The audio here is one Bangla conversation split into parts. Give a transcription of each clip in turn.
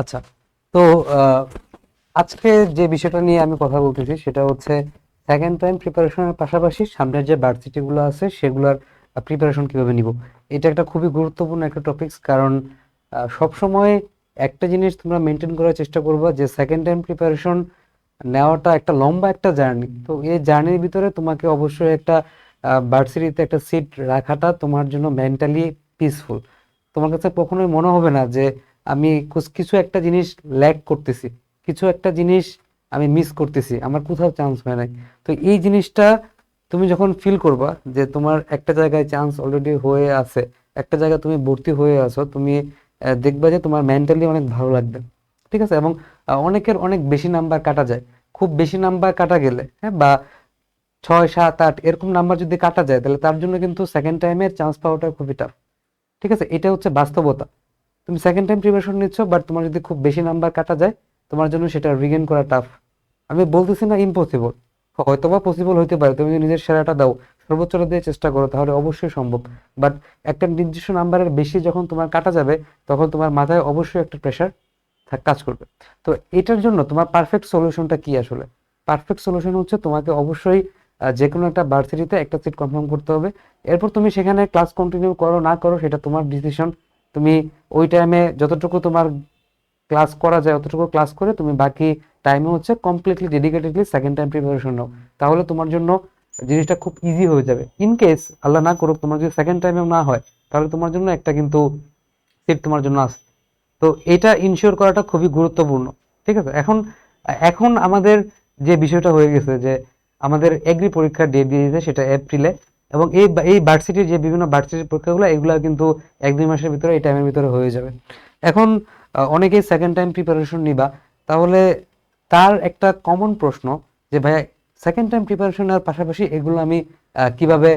আচ্ছা তো আজকে যে বিষয়টা নিয়ে আমি কথা বলতেছি সেটা হচ্ছে সেকেন্ড টাইম প্রিপারেশনের পাশাপাশি সামনের যে ভার্সিটি গুলো আছে সেগুলোর প্রিপারেশন কীভাবে নিব? এটা একটা খুবই গুরুত্বপূর্ণ একটা টপিকস কারণ সবসময় একটা জিনিস তোমরা মেনটেন করার চেষ্টা করবা যে সেকেন্ড টাইম প্রিপারেশন নেওয়াটা একটা লম্বা একটা জার্নি তো এই জার্নির ভিতরে তোমাকে অবশ্যই একটা ভার্সিটিতে একটা সিট রাখাটা তোমার জন্য মেন্টালি পিসফুল তোমার কাছে কখনোই মনে হবে না যে আমি কিছু একটা জিনিস ল্যাক করতেছি, কিছু একটা জিনিস আমি মিস করতেছি, আমার কোথাও চান্স হয় নাই। তো এই জিনিসটা তুমি যখন ফিল করবা যে তোমার একটা জায়গায় চান্স অলরেডি হয়ে আছে, একটা জায়গায় তুমি ভর্তি হয়ে আছো, তুমি দেখবা যে তোমার মেন্টালি অনেক ভালো লাগবে, ঠিক আছে? এবং অনেকের অনেক বেশি নাম্বার কাটা যায়। খুব বেশি নাম্বার কাটা গেলে হ্যাঁ বা ছয়, সাত, আট এরকম নাম্বার যদি কাটা যায়, তাহলে তার জন্য কিন্তু সেকেন্ড টাইমের চান্স পাওয়াটা খুবই টাফ ঠিক আছে? এটা হচ্ছে বাস্তবতা। তুমি সেকেন্ড টাইম প্রিপারেশন নিচ্ছ বাট তোমার যদি খুব বেশি নাম্বার কাটা যায়, তোমার জন্য সেটা রিগেন করা টাফ আমি বলতেছি না ইম্পসিবল হয়তোবা পসিবল হতে পারে, তুমি যদি নিজের সেরাটা দাও, সর্বোচ্চটা দিয়ে চেষ্টা করো, তাহলে অবশ্যই সম্ভব. বাট একটা নির্দিষ্ট নাম্বারের বেশি যখন তোমার কাটা যাবে, তখন তোমার মাথায় অবশ্যই একটা প্রেশার কাজ করবে। তো এটার জন্য তোমার পারফেক্ট সলিউশনটা কি আসলে? পারফেক্ট সলিউশন হচ্ছে তোমাকে অবশ্যই যে কোনো একটা ভার্সিটিতে একটা সিট কনফার্ম করতে হবে। এরপর তুমি সেখানে ক্লাস কন্টিনিউ করো, না করো, সেটা তোমার ডিসিশন তুমি ওই টাইমে যতটুকু তোমার ক্লাস করা যায়, অতটুকু ক্লাস করে তুমি বাকি টাইমে হচ্ছে completely dedicatedly second time preparation নাও। তাহলে তোমার জন্য জিনিসটা খুব ইজি হয়ে যাবে। ইন কেস আল্লাহ না করুক, তোমার যদি সেকেন্ড টাইমেও না হয়, তাহলে তোমার জন্য একটা কিন্তু সিট তোমার জন্য আছে। তো এটা ইনশিওর করাটা খুবই গুরুত্বপূর্ণ, ঠিক আছে? এখন এখন আমাদের যে বিষয়টা হয়ে গেছে যে আমাদের এগ্রি পরীক্ষার ডেট দিয়ে দিয়েছে, সেটা এপ্রিলে এবং এই এই ভার্সিটির যে বিভিন্ন ভার্সিটির পরীক্ষাগুলো এগুলো কিন্তু এক দুই মাসের ভিতরে, এই টাইমের ভিতরে হয়ে যাবে। এখন অনেকেই সেকেন্ড টাইম প্রিপারেশন নিবা। তাহলে তার একটা কমন প্রশ্ন যে, ভাইয়া সেকেন্ড টাইম প্রিপারেশন নেওয়ার পাশাপাশি এগুলো আমি কীভাবে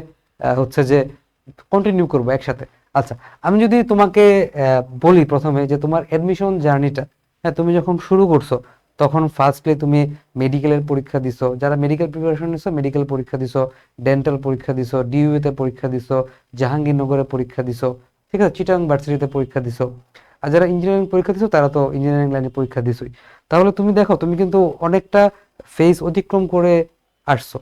হচ্ছে যে কন্টিনিউ করব একসাথে? আচ্ছা আমি যদি তোমাকে বলি প্রথমে যে, তোমার অ্যাডমিশন জার্নিটা হ্যাঁ তুমি যখন শুরু করছ তখন ফার্স্টলি তুমি মেডিকেলের পরীক্ষা দিছো। যারা মেডিকেল প্রিপারেশন নিছো মেডিকেল পরীক্ষা দিছো ডেন্টাল পরীক্ষা দিছো ডিইউতে পরীক্ষা দিছো, জাহাঙ্গীরনগরে পরীক্ষা দিছো, ঠিক আছে চিটাং ভার্সিটিতে পরীক্ষা দিছো। আর যারা ইঞ্জিনিয়ারিং পরীক্ষা দিছো, তারা তো ইঞ্জিনিয়ারিং লাইনে পরীক্ষা দিছোই। তাহলে তুমি দেখো, তুমি কিন্তু অনেকটা ফেজ অতিক্রম করে আসছো।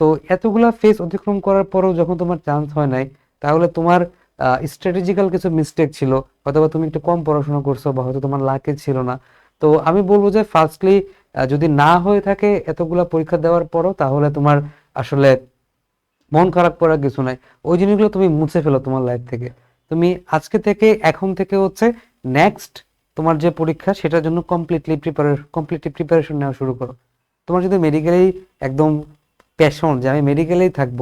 তো এতগুলা ফেজ অতিক্রম করার পরেও যখন তোমার চান্স হয় নাই, তাহলে তোমার স্ট্র্যাটেজিক্যাল কিছু মিস্টেক ছিল, অথবা তুমি একটু কম পড়াশোনা করছ বা হয়তো তোমার লাকে ছিল না তো আমি বলব যে ফার্স্টলি যদি না হয়ে থাকে এতগুলা পরীক্ষা দেওয়ার পরও, তাহলে তোমার আসলে মন খারাপ করার কিছু নাই। ওই জিনিসগুলো তুমি মুছে ফেলো তোমার লাইফ থেকে। তুমি আজকে থেকে, এখন থেকে হচ্ছে নেক্সট তোমার যে পরীক্ষা, সেটার জন্য কমপ্লিটলি প্রিপারেশন কমপ্লিটলি প্রিপারেশন নেওয়া শুরু করো। তোমার যদি মেডিকেলেই একদম প্যাশন যে আমি মেডিকেলেই থাকব,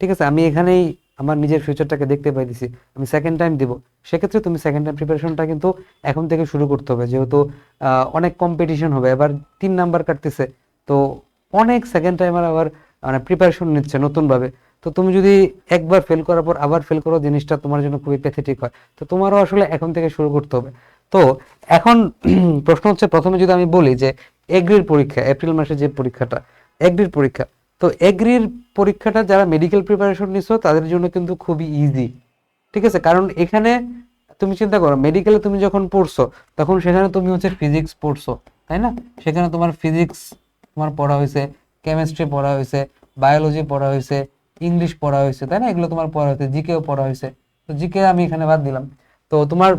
ঠিক আছে? আমি এখানেই আমার নিজের ফিউচারটাকে দেখতে পাইতেছি, আমি সেকেন্ড টাইম দিব। সেক্ষেত্রে তুমি সেকেন্ড টাইম প্রিপারেশনটা কিন্তু এখন থেকে শুরু করতে হবে, যেহেতু অনেক কম্পিটিশন হবে। এবার তিন নাম্বার কাটতেছে, তো অনেক সেকেন্ড টাইমার আবার মানে প্রিপারেশন নিচ্ছে নতুনভাবে। তো তুমি যদি একবার ফেল করার পর আবার ফেল করো, জিনিসটা তোমার জন্য খুবই প্যাথেটিক হয়। তো তোমারও আসলে এখন থেকে শুরু করতে হবে। তো এখন প্রশ্ন হচ্ছে, প্রথমে যদি আমি বলি যে এগ্রির পরীক্ষা এপ্রিল মাসে যে পরীক্ষাটা এগ্রির পরীক্ষা তো এগ্রির পরীক্ষাটা যারা মেডিকেল প্রিপারেশন নিছো, তাদের জন্য কিন্তু খুবই ইজি ঠিক আছে? কারণ এখানে তুমি চিন্তা করো মেডিকেলে তুমি যখন পড়ছো, তখন সেখানে তুমি হচ্ছে ফিজিক্স পড়ছো, তাই না? সেখানে তোমার ফিজিক্স তোমার পড়া হয়েছে কেমিস্ট্রি পড়া হয়েছে বায়োলজি পড়া হয়েছে ইংলিশ পড়া হয়েছে, তাই না? এগুলো তোমার পড়া হয়েছে জিকেও পড়া হয়েছে। তো জিকে আমি এখানে বাদ দিলাম। তো তোমার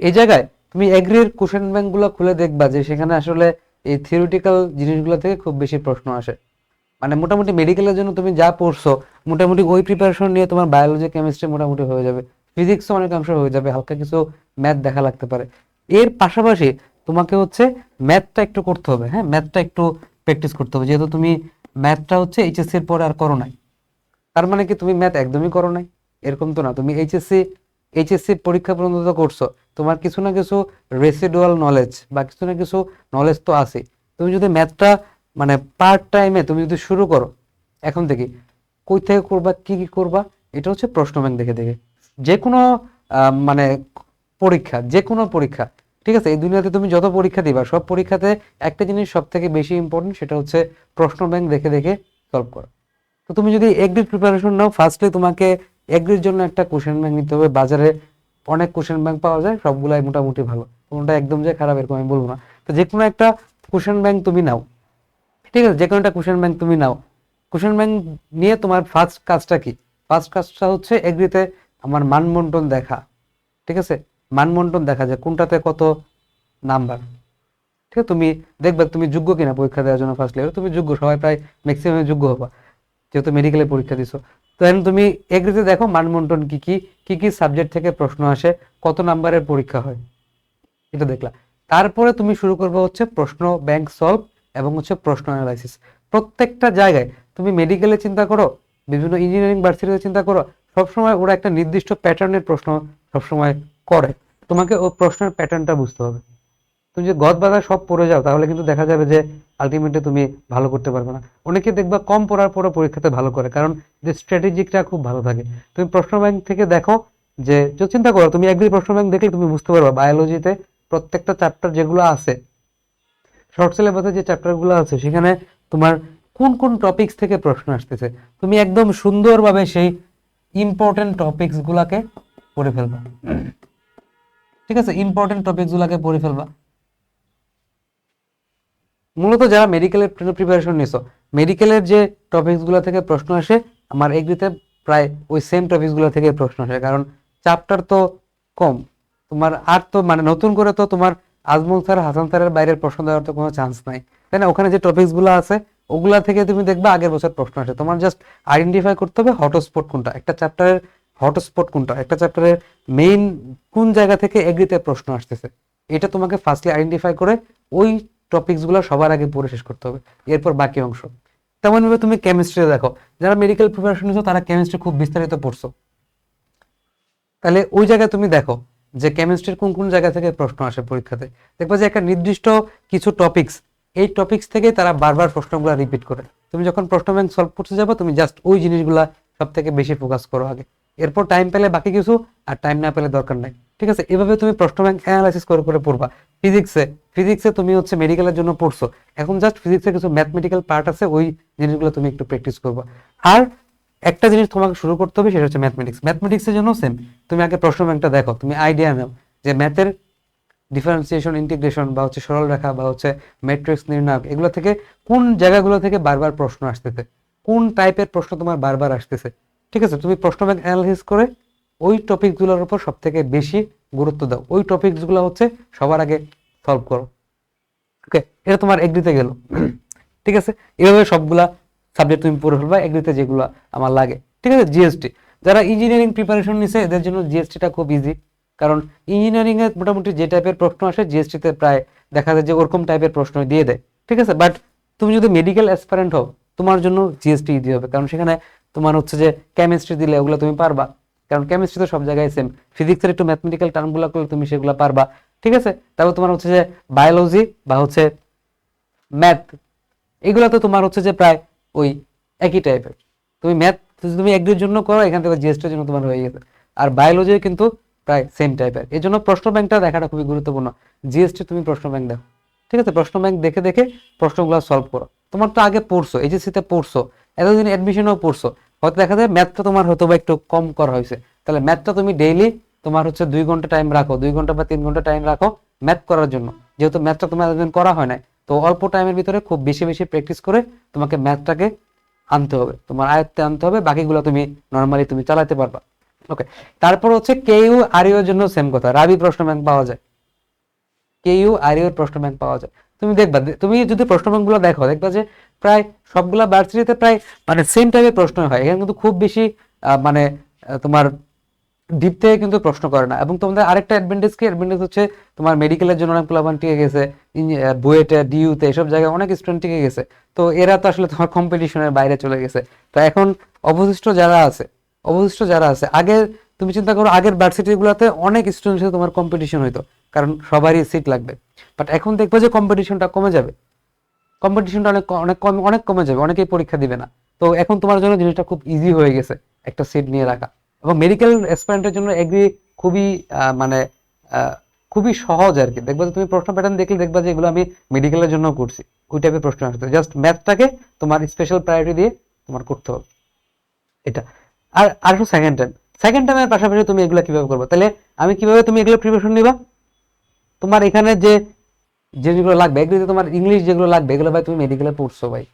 এই জায়গায় তুমি এগ্রির কোশ্চেন ব্যাংকগুলো খুলে দেখবা যে সেখানে আসলে এই থিওরিটিক্যাল জিনিসগুলো থেকে খুব বেশি প্রশ্ন আসে। মানে মোটামুটি মেডিকেলের জন্য তুমি যা পড়ছো, মোটামুটি ওই প্রিপারেশন নিয়ে তোমার বায়োলজি কেমিস্ট্রি মোটামুটি হয়ে যাবে। ফিজিক্সও অনেকাংশ হয়ে যাবে, হালকা কিছু ম্যাথ দেখা লাগতে পারে। এর পাশাপাশি তোমাকে হচ্ছে ম্যাথটা একটু করতে হবে হ্যাঁ? ম্যাথটা একটু প্র্যাকটিস করতে হবে। যেহেতু তুমি ম্যাথটা হচ্ছে এইচএসসি এর পরে আর করো নাই। তার মানে কি তুমি ম্যাথ একদমই করো নাই? এরকম তো না। তুমি এইচএসসি এইচএসসি পরীক্ষা পর্যন্ত তো করছ। তোমার কিছু না কিছু রেসিডুয়াল নলেজ বা কিছু না কিছু নলেজ তো আছে তুমি যদি ম্যাথটা মানে পার্ট টাইমে তুমি যদি শুরু করো, এখন থেকে কই থেকে করবা, কি কি করবা, এটা হচ্ছে প্রশ্ন ব্যাংক দেখে দেখে। যে কোনো মানে পরীক্ষা যে কোনো পরীক্ষা, ঠিক আছে? এই দুনিয়াতে তুমি যত পরীক্ষা দিবা, সব পরীক্ষাতে একটা জিনিস সব থেকে বেশি ইম্পর্টেন্ট সেটা হচ্ছে প্রশ্ন ব্যাংক দেখে দেখে সলভ করা। তো তুমি যদি এগ্রির প্রিপারেশন নাও ফার্স্টলি তোমাকে এগ্রির জন্য একটা কোশ্চেন ব্যাংক নিতে হবে। বাজারে অনেক কোশ্চেন ব্যাংক পাওয়া যায়, সবগুলাই মোটামুটি ভালো। কোনটা একদম যে খারাপ, এরকম আমি বলব না। তো যে কোনো একটা কোশ্চেন ব্যাংক তুমি নাও। ঠিক আছে যে কোনো একটা কোশ্চেন ব্যাংক তুমি নাও। কোশ্চেন ব্যাংক নিয়ে তোমার ফার্স্ট কাজটা কি? ফার্স্ট কাজটা হচ্ছে এগ্রিতে আমার মানবন্টন দেখা। ঠিক আছে? মানবন্টন দেখা যায় কোনটাতে কত নাম্বার ঠিক আছে, তুমি দেখবে তুমি যোগ্য কিনা পরীক্ষা দেওয়ার জন্য ফার্স্ট লেভেল তুমি যোগ্য, সবাই প্রায় ম্যাক্সিমামে যোগ্য হবা, যেহেতু মেডিকেলে পরীক্ষা দিছো। তো এখন তুমি এগ্রিতে দেখো মানবন্টন কি কি কি কি সাবজেক্ট থেকে প্রশ্ন আসে, কত নাম্বারের পরীক্ষা হয়। এটা দেখলা। তারপরে তুমি শুরু করবে হচ্ছে প্রশ্ন ব্যাংক সলভ এবং হচ্ছে প্রশ্ন অ্যানালাইসিস প্রত্যেকটা জায়গায় তুমি মেডিকেলে চিন্তা করো, বিভিন্ন ইঞ্জিনিয়ারিং ভার্সিটিতে চিন্তা করো, সবসময় ওরা একটা নির্দিষ্ট প্যাটার্নের প্রশ্ন সবসময় করে। তোমাকে ও প্রশ্নের প্যাটার্নটা বুঝতে হবে। তুমি যে গদ বাধা সব পড়ে যাও, তাহলে কিন্তু দেখা যাবে যে আলটিমেটলি তুমি ভালো করতে পারবে না। অনেকে দেখবা কম পড়ার পরে পরীক্ষাতে ভালো করে, কারণ যে স্ট্র্যাটেজিকটা খুব ভালো থাকে। তুমি প্রশ্ন ব্যাংক থেকে দেখো যে যে চিন্তা করো, তুমি একদিন প্রশ্ন ব্যাংক দেখলে তুমি বুঝতে পারবে। বায়োলজিতে প্রত্যেকটা চ্যাপ্টার যেগুলো আছে শর্ট সিলেবাসে যে চ্যাপ্টারগুলো আছে, সেখানে তোমার কোন কোন টপিকস থেকে প্রশ্ন আসতেছে, তুমি একদম সুন্দরভাবে সেই ইম্পর্টেন্ট টপিকস গুলাকে পড়ে ফেলবা। ঠিক আছে? ইম্পর্টেন্ট টপিকস গুলাকে পড়ে ফেলবা। মূলত যারা মেডিকেলের প্রিপারেশন নিছো মেডিকেলের যে টপিকসগুলো থেকে প্রশ্ন আসে, আমার এগ্রিতে প্রায় ওই সেম টপিকসগুলো থেকে প্রশ্ন আসে। কারণ চ্যাপ্টার তো কম, তোমার আর তো মানে নতুন করে তো তোমার আজমল স্যার, হাসান স্যারের বাইরের প্রশ্ন দেওয়ার তো কোনো চান্স নাই। তাই না? ওখানে যে টপিকসগুলো আছে, ওগুলা থেকে তুমি দেখবে আগের বছর প্রশ্ন আসে। তোমার জাস্ট আইডেন্টিফাই করতে হবে হটস্পট কোনটা। একটা চ্যাপ্টারের হটস্পট কোনটা? একটা চ্যাপ্টারের মেইন কোন জায়গা থেকে এগ্রিতে প্রশ্ন আসতেছে। এটা তোমাকে ফার্স্টলি আইডেন্টিফাই করে ওই টপিকসগুলো সবার আগে পড়ে শেষ করতে হবে। এরপর বাকি অংশ। তেমনভাবে তুমি কেমিস্ট্রি দেখো। যারা মেডিকেল প্রিপারেশন নিছো তারা কেমিস্ট্রি খুব বিস্তারিত পড়ছো। তাহলে ওই জায়গায় তুমি দেখো যে কেমিস্ট্রির কোন কোন জায়গা থেকে প্রশ্ন আসে পরীক্ষাতে, দেখবা যে একটা নির্দিষ্ট কিছু টপিকস এই টপিকস থেকে তারা বারবার প্রশ্নগুলো রিপিট করে। তুমি যখন প্রশ্ন ব্যাংক সলভ করতে যাব, তুমি জাস্ট ওই জিনিসগুলা সব থেকে বেশি ফোকাস করো আগে। এরপর টাইম পেলে বাকি কিছু আর টাইম না পেলে দরকার নাই। ঠিক আছে? এভাবে তুমি প্রশ্ন ব্যাংক অ্যানালাইসিস করে করে পড়বা। ফিজিক্সে ফিজিক্সে তুমি হচ্ছে মেডিকেলের জন্য পড়ছো। এখন জাস্ট ফিজিক্সে কিছু ম্যাথমেটিক্যাল পার্ট আছে, ওই জিনিসগুলো তুমি একটু প্র্যাকটিস করবা। আর একটা জিনিস তোমাকে শুরু করতে হবে, সেটা হচ্ছে ম্যাথমেটিক্স ম্যাথমেটিক্সের জন্য সেম তুমি আগে প্রশ্ন ব্যাংকটা দেখো, তুমি আইডিয়া নাও যে ম্যাথের ডিফারেন্সিয়েশন ইন্টিগ্রেশন বা হচ্ছে সরল রেখা বা হচ্ছে ম্যাট্রিক্স নির্ণায়ক, এগুলো থেকে কোন জায়গাগুলো থেকে বারবার প্রশ্ন আসতেছে? কোন টাইপের প্রশ্ন তোমার বারবার আসতেছে? ঠিক আছে, তুমি প্রশ্ন ব্যাংক অ্যানালাইসিস করে ওই টপিকগুলোর উপর সব থেকে বেশি গুরুত্ব দাও। ওই টপিকসগুলো হচ্ছে সবার আগে সলভ করো। ওকে এটা তোমার এগ্রিতে গেল। ঠিক আছে, এভাবে সবগুলা সাবজেক্ট তুমি পড়ে ফেলবা এগ্রিতে যেগুলো আমার লাগে। ঠিক আছে? জিএসটি যারা ইঞ্জিনিয়ারিং প্রিপারেশন নিছে, এদের জন্য জিএসটিটা খুব ইজি কারণ ইঞ্জিনিয়ারিং এ মোটামুটি যে টাইপের প্রশ্ন আসে জিএসটিতে প্রায় দেখা যায় যে ওরকম টাইপের প্রশ্ন দিয়ে দেয়। ঠিক আছে? বাট তুমি যদি মেডিকেল অ্যাসপারেন্ট হও, তোমার জন্য জিএসটি ইজি হবে। কারণ সেখানে তোমার হচ্ছে যে কেমিস্ট্রি দিলে ওগুলো তুমি পারবা। কারণ কেমিস্ট্রি তো সব জায়গায় সেম ফিজিক্সের একটু ম্যাথমেটিক্যাল টার্মগুলো করলে তুমি সেগুলো পারবা। ঠিক আছে? তারপর তোমার হচ্ছে যে বায়োলজি বা হচ্ছে ম্যাথ এগুলো তো তোমার হচ্ছে যে প্রায় ওই একই টাইপের তুমি ম্যাথ তুমি একদিনের জন্য করো, এখান থেকে জিএসটির জন্য তোমার হয়ে গেছে। আর বায়োলজিও কিন্তু প্রায় সেম টাইপের এই জন্য প্রশ্ন ব্যাংকটা দেখাটা খুবই গুরুত্বপূর্ণ। জিএসটি তুমি প্রশ্ন ব্যাংক দেখো। ঠিক আছে? প্রশ্ন ব্যাংক দেখে দেখে প্রশ্নগুলো সলভ করো। তোমার তো আগে পড়ছো এইচএসসিতে পড়ছো, এতদিন অ্যাডমিশনও পড়ছো। হয়তো দেখা যায় ম্যাথটা তোমার হয়তো বা একটু কম করা হয়েছে। তাহলে ম্যাথটা তুমি ডেইলি তোমার হচ্ছে দুই ঘণ্টা টাইম রাখো, দুই ঘণ্টা বা তিন ঘণ্টা টাইম রাখো ম্যাথ করার জন্য। যেহেতু ম্যাথটা তোমার এতদিন করা হয় নাই তো অল্প টাইমের ভিতরে খুব বেশি বেশি প্র্যাকটিস করে তোমাকে ম্যাথটাকে আনতে হবে। তোমার আয়ত্তে আনতে হবে, বাকিগুলো তুমি নর্মালি তুমি চালাতে পারবা। ওকে তারপর হচ্ছে কেইউ আর এর জন্য সেম কথা রাবি প্রশ্ন ব্যাংক পাওয়া যায়। কেইউ আর এর প্রশ্ন ব্যাংক পাওয়া যায়। তুমি দেখবা তুমি যদি প্রশ্ন ব্যাংকগুলো দেখো, দেখবা যে প্রায় সবগুলা ভার্সিটিতে প্রায় মানে সেম টাইপের প্রশ্ন হয়। এখানে কিন্তু খুব বেশি মানে তোমার ডিপ থেকে কিন্তু প্রশ্ন করে না। এবং তোমাদের আরেকটা অ্যাডভান্টেজ কি? অ্যাডভান্টেজ হচ্ছে তোমার মেডিকেলের জন্য অনেক প্লাবান টিকে গেছে বুয়েটে ডিইউতে এসব জায়গায় অনেক স্টুডেন্ট টিকে গেছে। তো এরা তো আসলে তোমার কম্পিটিশনের বাইরে চলে গেছে। তো এখন অবশিষ্ট যারা আছে, অবশিষ্ট যারা আছে, আগে তুমি চিন্তা করো, আগের ভার্সিটিগুলোতে অনেক স্টুডেন্টের সাথে তোমার কম্পিটিশন হইতো, কারণ সবারই সিট লাগবে। বাট এখন দেখবে যে কম্পিটিশনটা কমে যাবে। কম্পিটিশনটা অনেক অনেক কম অনেক কমে যাবে, অনেকেই পরীক্ষা দিবে না। তো এখন তোমার জন্য জিনিসটা খুব ইজি হয়ে গেছে, একটা সিট নিয়ে রাখা। এবং মেডিকেল অ্যাসপারেন্টের জন্য এগ্রি খুবই মানে খুবই সহজ আর কি। দেখবা তুমি প্রশ্ন প্যাটার্ন দেখলে দেখবা যে এগুলো আমি মেডিকেলের জন্য করছি। ওই টাইপের প্রশ্ন আসতে জাস্ট ম্যাথটাকে তোমার স্পেশাল প্রায়োরিটি দিয়ে তোমার করতে হবে। এটা। আর আর সেকেন্ড টাইম সেকেন্ড টাইমের পাশাপাশি তুমি এগুলো কীভাবে করবে? তাহলে আমি কীভাবে তুমি এগুলো প্রিপারেশন নিবা? তোমার এখানে যে যেগুলো লাগবে এগুলো তোমার ইংলিশ যেগুলো লাগবে, এগুলো ভাই তুমি মেডিকেলে পড়ছো ভাই।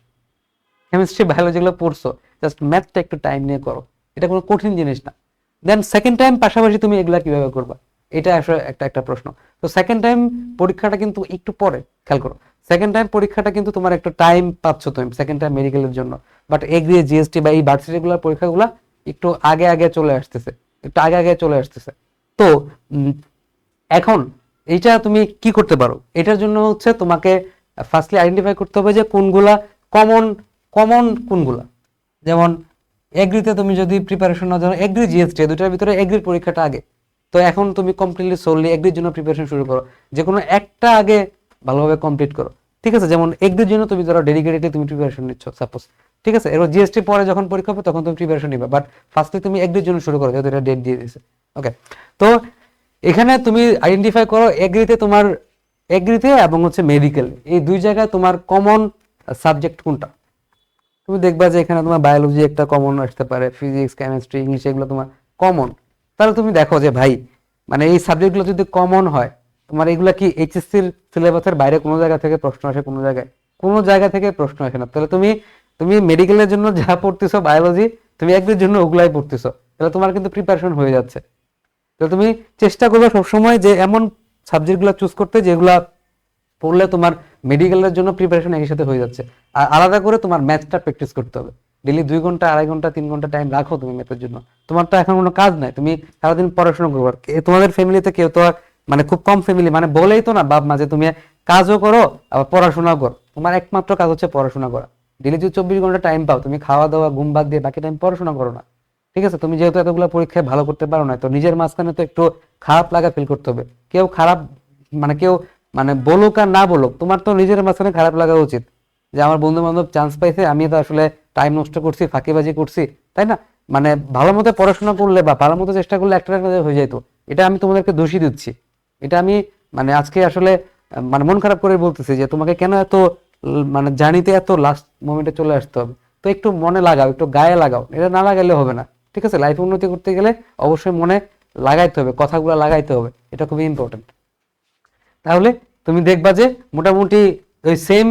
কেমিস্ট্রি বায়োলজি যেগুলো পড়ছো। জাস্ট ম্যাথটা একটু টাইম নিয়ে করো। এটা কোনো কঠিন জিনিস না। দেন সেকেন্ড টাইম পাশাপাশি তুমি এগুলা কীভাবে করবা? এটা আসলে একটা একটা প্রশ্ন। তো সেকেন্ড টাইম পরীক্ষাটা কিন্তু একটু পরে, খেয়াল করো। সেকেন্ড টাইম পরীক্ষাটা কিন্তু তোমার একটু টাইম পাচ্ছ তুমি সেকেন্ড টাইম মেডিকেলের জন্য। বাট এগ্রি জিএসটি বা এই ভার্সিটিগুলোর পরীক্ষাগুলো একটু আগে আগে চলে আসতেছে, একটু আগে আগে চলে আসতেছে। তো এখন এইটা তুমি কি করতে পারো? এটার জন্য হচ্ছে তোমাকে ফার্স্টলি আইডেন্টিফাই করতে হবে যে কোনগুলা কমন কমন কোনগুলা? যেমন এগ্রিতে তুমি যদি প্রিপারেশন না জানো এগ্রি জিএসটি দুটার ভিতরে এগ্রির পরীক্ষাটা আগে। তো এখন তুমি কমপ্লিটলি সোললি এগ্রির জন্য প্রিপারেশন শুরু করো। যে কোনো একটা আগে ভালোভাবে কমপ্লিট করো। ঠিক আছে? যেমন এগ্রির জন্য তুমি ধরো ডেডিকেটেডলি তুমি প্রিপারেশন নিচ্ছ সাপোজ ঠিক আছে? এবার জিএসটি পরে যখন পরীক্ষা হবে, তখন তুমি প্রিপারেশন নিবে। বাট ফার্স্টলি তুমি এগ্রির জন্য শুরু করো, যেহেতু এটা ডেট দিয়ে দিয়েছে। ওকে তো এখানে তুমি আইডেন্টিফাই করো এগ্রিতে তোমার এগ্রিতে এবং হচ্ছে মেডিকেল এই দুই জায়গায় তোমার কমন সাবজেক্ট কোনটা? তুমি দেখবা যে এখানে তোমার বায়োলজি একটা কমন আসতে পারে ফিজিক্স কেমিস্ট্রি ইংলিশ এগুলো তোমার কমন তাহলে তুমি দেখো যে ভাই মানে এই সাবজেক্টগুলো যদি কমন হয়, তোমার এগুলা কি এইচএসসির সিলেবাসের বাইরে কোনো জায়গা থেকে প্রশ্ন আসে কোনো জায়গায়? কোনো জায়গা থেকে প্রশ্ন আসে না। তাহলে তুমি তুমি মেডিকেলের জন্য যা পড়তেছো বায়োলজি তুমি একদিনের জন্য ওগুলাই পড়তেছো। তাহলে তোমার কিন্তু প্রিপারেশন হয়ে যাচ্ছে। তো তুমি চেষ্টা করবে সবসময় যে এমন সাবজেক্টগুলো চুজ করতে যেগুলা পড়লে তোমার মেডিকেলের জন্য প্রিপারেশন একই সাথে হয়ে যাচ্ছে। আর আলাদা করে তোমার ম্যাথটা প্র্যাকটিস করতে হবে। ডেলি দুই ঘণ্টা, আড়াই ঘণ্টা, তিন ঘণ্টা টাইম রাখো তুমি ম্যাথের জন্য। তোমার তো এখন কোনো কাজ নাই। তুমি সারাদিন পড়াশোনা করব তোমাদের ফ্যামিলিতে কেউ তো মানে খুব কম ফ্যামিলি মানে বলেই তো না বাপ মাঝে তুমি কাজও করো, আবার পড়াশোনাও করো। তোমার একমাত্র কাজ হচ্ছে পড়াশোনা করা। ডেলি যদি চব্বিশ ঘণ্টা টাইম পাও, তুমি খাওয়া দাওয়া, ঘুম বাদ দিয়ে বাকি টাইম পড়াশোনা করো না। ঠিক আছে? তুমি যেহেতু এতগুলো পরীক্ষায় ভালো করতে পারো না, তো নিজের মাঝখানে তো একটু খারাপ লাগা ফিল করতে হবে। কেউ খারাপ মানে কেউ মানে বলুক আর না বলুক, তোমার তো নিজের মাঝখানে খারাপ লাগা উচিত যে আমার বন্ধু বান্ধব চান্স পাইছে, আমি তো আসলে টাইম নষ্ট করছি, ফাঁকিবাজি করছি, তাই না? মানে ভালো মতো পড়াশোনা করলে বা ভালো মতো চেষ্টা করলে একটা একটা হয়ে যেত। এটা আমি তোমাদেরকে দোষী দিচ্ছি। এটা আমি মানে আজকে আসলে মানে মন খারাপ করে বলতেছি যে তোমাকে কেন এত মানে জানিতে এত লাস্ট মোমেন্টে চলে আসতে হবে? তো একটু মনে লাগাও, একটু গায়ে লাগাও, এটা না লাগালে হবে না, ঠিক আছে? লাইফ উন্নতি করতে গেলে অবশ্যই মনে লাগাইতে হবে, কথাগুলো লাগাইতে হবে, এটা খুবই ইম্পর্টেন্ট তাহলে তুমি দেখবা যে মোটামুটি ওই সেম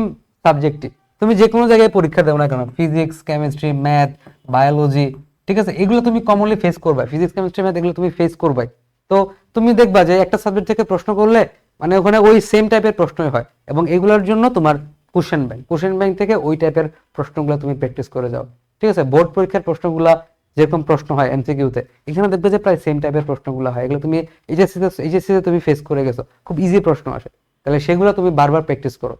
সাবজেক্টই তুমি যে কোনো জায়গায় পরীক্ষা দাও না কেন ফিজিক্স কেমিস্ট্রি ম্যাথ বায়োলজি ঠিক আছে? এগুলো তুমি কমনলি ফেস করবে ফিজিক্স কেমিস্ট্রি ম্যাথ এগুলো তুমি ফেস করবে তো তুমি দেখবা যে একটা সাবজেক্ট থেকে প্রশ্ন করলে মানে ওখানে ওই সেম টাইপের প্রশ্নই হয় এবং এগুলোর জন্য তোমার কোশ্চেন ব্যাংক কোশ্চেন ব্যাংক থেকে ওই টাইপের প্রশ্নগুলো তুমি প্র্যাকটিস করে যাও। ঠিক আছে? বোর্ড পরীক্ষার প্রশ্নগুলা যেরকম প্রশ্ন হয় এমসিকিউতে এখানে দেখবে যে প্রায় সেম টাইপের প্রশ্নগুলো হয়। এগুলো তুমি এইচএসসিতে এইচএসসিতে তুমি ফেস করে গেছো, খুব ইজি প্রশ্ন আসে। তাহলে সেগুলো তুমি বারবার প্র্যাকটিস করো।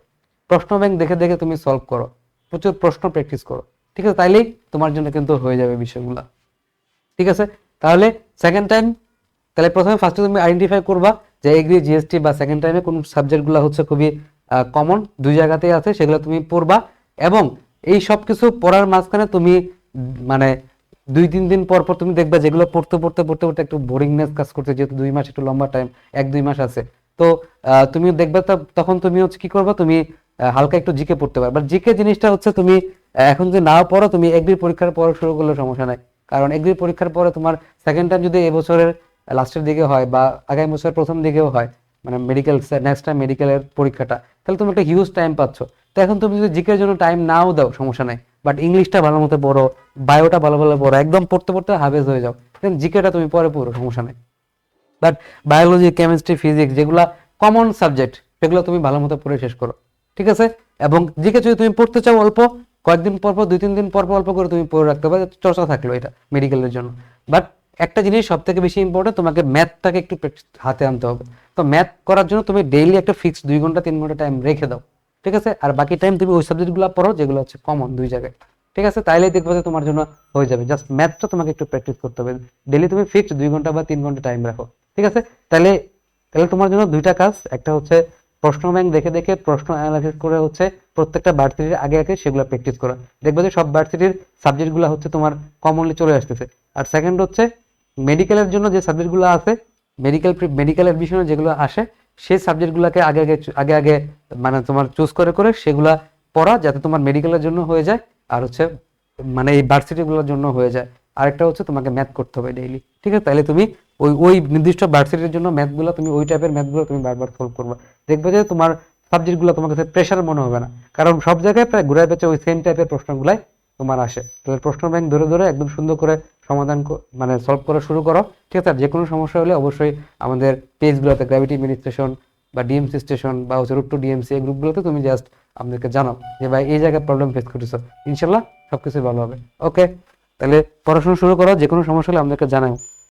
প্রশ্ন ব্যাংক দেখে দেখে তুমি সলভ করো। প্রচুর প্রশ্ন প্র্যাকটিস করো। ঠিক আছে, তাইলেই তোমার জন্য কিন্তু হয়ে যাবে বিষয়গুলো। ঠিক আছে, তাহলে সেকেন্ড টাইম তাহলে প্রথমে ফার্স্টে তুমি আইডেন্টিফাই করবা যে এগ্রি জিএসটি বা সেকেন্ড টাইমে কোন সাবজেক্টগুলো হচ্ছে খুবই কমন দুই জায়গাতেই আছে, সেগুলো তুমি পড়বা। এবং এই সব কিছু পড়ার মাঝখানে তুমি মানে দুই, তিন দিন পর পর তুমি দেখবা যেগুলো পড়তে পড়তে পড়তে পড়তে একটু বোরিংনেস কাজ করতে যেহেতু দুই মাস একটু লম্বা টাইম এক, দুই মাস আছে। তো তুমি দেখবে তখন তুমি হচ্ছে কি করবা, তুমি হালকা একটু জিকে পড়তে পারবে। জিকে জিনিসটা হচ্ছে তুমি এখন যদি নাও পড়ো, তুমি এগ্রি পরীক্ষার পর শুরু করলে সমস্যা নাই। কারণ এগ্রি পরীক্ষার পরে তোমার সেকেন্ড টাইম যদি এবছরের লাস্টের দিকে হয় বা আগামী বছরের প্রথম দিকেও হয় মানে মেডিকেল নেক্সট টাইম মেডিকেলের পরীক্ষাটা, তাহলে তুমি একটা হিউজ টাইম পাচ্ছ। তো এখন তুমি যদি জিকের জন্য টাইম নাও দাও, সমস্যা নাই। বাট ইংলিশটা ভালো মতো পড়ো বায়োটা ভালো ভালো পড়ো, একদম পড়তে পড়তে হাবেজ হয়ে যাও। দেন জিকেটা তুমি পরে পড়ো, সমস্যা নাই। বাট বায়োলজি কেমিস্ট্রি ফিজিক্স যেগুলো কমন সাবজেক্ট সেগুলো তুমি ভালো মতো পড়ে শেষ করো। ঠিক আছে? এবং জিকে যদি তুমি পড়তে চাও অল্প, কয়েকদিন পর পর, দুই তিন দিন পর পর অল্প করে তুমি পড়ে রাখতে পারো, চর্চা থাকল এটা মেডিকেলের জন্য। বাট একটা জিনিস সব থেকে বেশি ইম্পর্টেন্ট তোমাকে ম্যাথটাকে একটু হাতে আনতে হবে। তো ম্যাথ করার জন্য তুমি ডেইলি একটা ফিক্স দুই ঘণ্টা, তিন ঘণ্টা টাইম রেখে দাও। ঠিক আছে? আর বাকি টাইম তুমি ওই সাবজেক্টগুলো পড়ো, যেগুলো হচ্ছে কমন দুই জায়গায়। ঠিক আছে? তাইলেই দেখবে যে তোমার জন্য হয়ে যাবে। জাস্ট ম্যাথটা তোমাকে একটু প্র্যাকটিস করতে হবে। ডেলি তুমি ফিক্সড দুই ঘণ্টা বা তিন ঘণ্টা টাইম রাখো। ঠিক আছে? তাহলে তাহলে তোমার জন্য দুইটা কাজ। একটা হচ্ছে প্রশ্ন ব্যাংক দেখে দেখে প্রশ্ন অ্যানালাইসিস করে হচ্ছে প্রত্যেকটা ভার্সিটির আগে আগে সেগুলো প্র্যাকটিস করা। দেখবে যে সব ভার্সিটির সাবজেক্টগুলো হচ্ছে তোমার কমনলি চলে আসতেছে। আর সেকেন্ড হচ্ছে মেডিকেলের জন্য যে সাবজেক্টগুলো আছে মেডিকেল মেডিকেলের বিষয়ে যেগুলো আসে সেই সাবজেক্টগুলোকে আগে আগে আগে আগে মানে তোমার চুজ করে করে সেগুলা পড়া যাতে তোমার মেডিকেলের জন্য হয়ে যায় আর হচ্ছে মানে এই ভার্সিটিগুলোর জন্য হয়ে যায়। আরেকটা হচ্ছে তোমাকে ম্যাথ করতে হবে ডেইলি ঠিক আছে? তাহলে তুমি ওই ওই নির্দিষ্ট ভার্সিটির জন্য ম্যাথগুলো তুমি, ওই টাইপের ম্যাথগুলো তুমি বারবার সলভ করবে। দেখবে যে তোমার সাবজেক্টগুলো তোমার কাছে প্রেশার মনে হবে না। কারণ সব জায়গায় প্রায় ঘুরায় পেঁচে ওই সেম টাইপের প্রশ্নগুলাই তোমার আসে। তাহলে প্রশ্ন ব্যাংক ধরে ধরে একদম সুন্দর করে সমাধান মানে সলভ করা শুরু করো। ঠিক আছে যে কোনো সমস্যা হলে অবশ্যই আমাদের পেজগুলোতে গ্র্যাভিটি মিনিস্ট্রেশন বা ডিএমসি স্টেশন বা হচ্ছে রুট টু ডিএমসি এই গ্রুপগুলোতে তুমি জাস্ট আমাদেরকে জানাও যে, ভাই, এই জায়গায় প্রবলেম ফেস করেছ ইনশাল্লাহ সবকিছু ভালো হবে। ওকে তাহলে পড়াশোনা শুরু করো যে কোনো সমস্যা হলে আমাদেরকে জানাও।